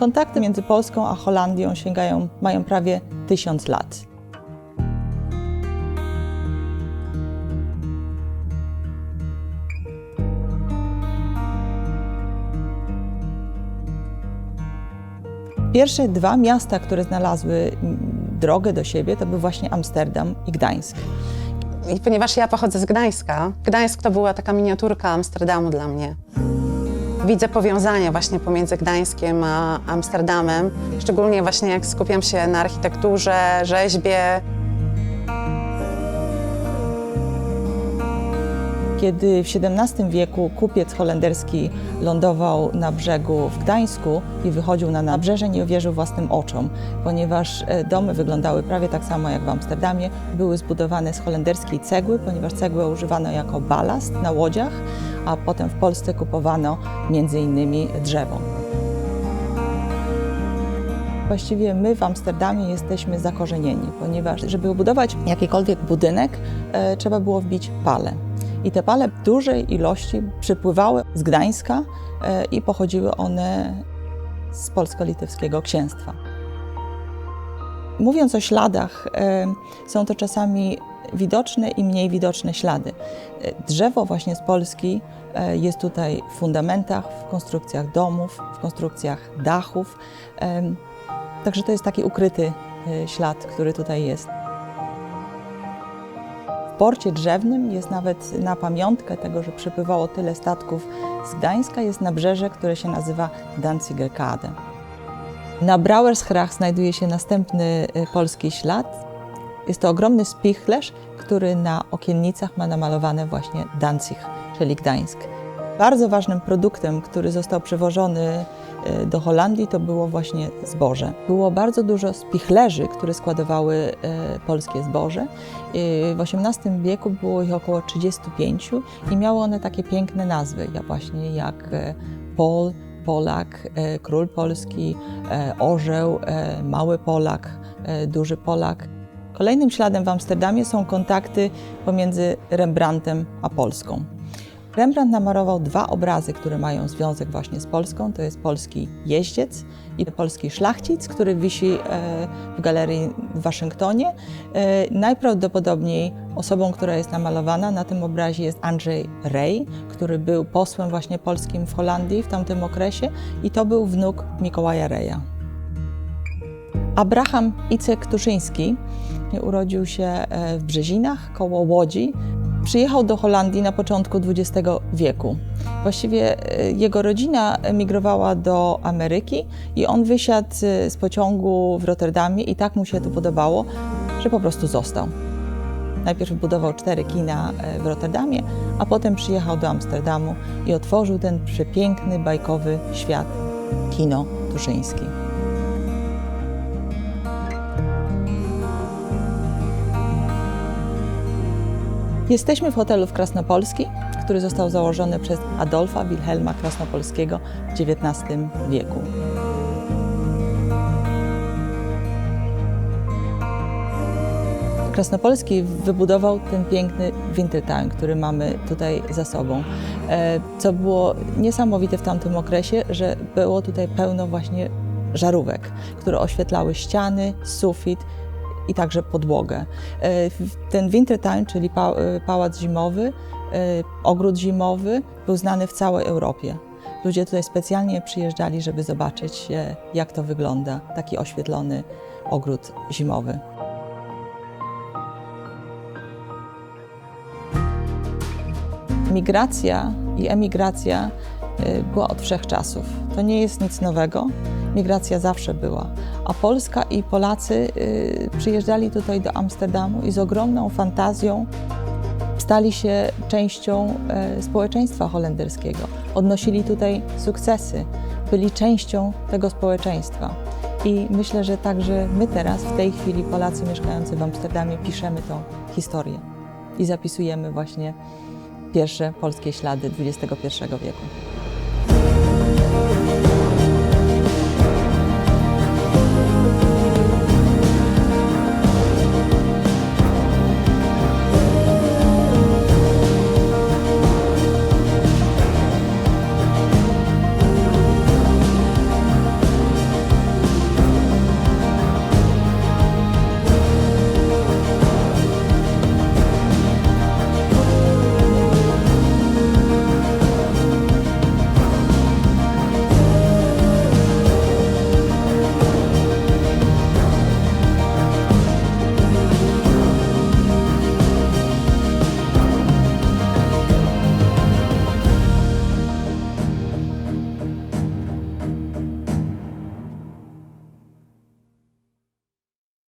Kontakty między Polską a Holandią sięgają, mają prawie tysiąc lat. Pierwsze dwa miasta, które znalazły drogę do siebie, to był właśnie Amsterdam i Gdańsk. I ponieważ ja pochodzę z Gdańska, Gdańsk to była taka miniaturka Amsterdamu dla mnie. Widzę powiązania właśnie pomiędzy Gdańskiem a Amsterdamem, szczególnie właśnie jak skupiam się na architekturze, rzeźbie. Kiedy w XVII wieku kupiec holenderski lądował na brzegu w Gdańsku i wychodził na nabrzeże, nie uwierzył własnym oczom, ponieważ e, domy wyglądały prawie tak samo jak w Amsterdamie. Były zbudowane z holenderskiej cegły, ponieważ cegłę używano jako balast na łodziach, a potem w Polsce kupowano między innymi drzewo. Właściwie my w Amsterdamie jesteśmy zakorzenieni, ponieważ żeby budować jakikolwiek budynek, e, trzeba było wbić pale. I te pale w dużej ilości przypływały z Gdańska e, i pochodziły one z polsko-litewskiego księstwa. Mówiąc o śladach, e, są to czasami widoczne i mniej widoczne ślady. E, Drzewo właśnie z Polski jest tutaj w fundamentach, w konstrukcjach domów, w konstrukcjach dachów. Także to jest taki ukryty ślad, który tutaj jest. Porcie drzewnym jest nawet na pamiątkę tego, że przypływało tyle statków z Gdańska, jest nabrzeże, które się nazywa Danzigerkade. Na Brauerschrach znajduje się następny e, polski ślad. Jest to ogromny spichlerz, który na okiennicach ma namalowane właśnie Danzig, czyli Gdańsk. Bardzo ważnym produktem, który został przewożony e, do Holandii, to było właśnie zboże. Było bardzo dużo spichlerzy, które składowały e, polskie zboże. E, W XVIII wieku było ich około 35 i miały one takie piękne nazwy, właśnie jak Pol, Polak, Król Polski, Orzeł, Mały Polak, Duży Polak. Kolejnym śladem w Amsterdamie są kontakty pomiędzy Rembrandtem a Polską. Rembrandt namarował dwa obrazy, które mają związek właśnie z Polską. To jest polski jeździec i polski szlachcic, który wisi e, w galerii w Waszyngtonie. E, Najprawdopodobniej osobą, która jest namalowana na tym obrazie jest Andrzej Rej, który był posłem właśnie polskim w Holandii w tamtym okresie i to był wnuk Mikołaja Reja. Abraham Icek Tuszyński urodził się e, w Brzezinach koło Łodzi. Przyjechał do Holandii na początku XX wieku. Właściwie e, jego rodzina emigrowała do Ameryki i on wysiadł e, z pociągu w Rotterdamie i tak mu się to podobało, że po prostu został. Najpierw budował cztery kina e, w Rotterdamie, a potem przyjechał do Amsterdamu i otworzył ten przepiękny, bajkowy świat kino Tuszyński. Jesteśmy w hotelu w Krasnopolski, który został założony przez Adolfa Wilhelma Krasnopolskiego w XIX wieku. Krasnopolski wybudował ten piękny Wintertown, który mamy tutaj za sobą. E, Co było niesamowite w tamtym okresie, że było tutaj pełno właśnie żarówek, które oświetlały ściany, sufit i także podłogę. E, Ten Wintertown, czyli e, pałac zimowy, e, ogród zimowy, był znany w całej Europie. Ludzie tutaj specjalnie przyjeżdżali, żeby zobaczyć, jak to wygląda, taki oświetlony ogród zimowy. Migracja i emigracja była od wszechczasów. To nie jest nic nowego. Migracja zawsze była. A Polska i Polacy y, przyjeżdżali tutaj do Amsterdamu i z ogromną fantazją stali się częścią e, społeczeństwa holenderskiego. Odnosili tutaj sukcesy, byli częścią tego społeczeństwa. I myślę, że także my teraz, w tej chwili, Polacy mieszkający w Amsterdamie, piszemy tą historię i zapisujemy właśnie pierwsze polskie ślady XXI wieku.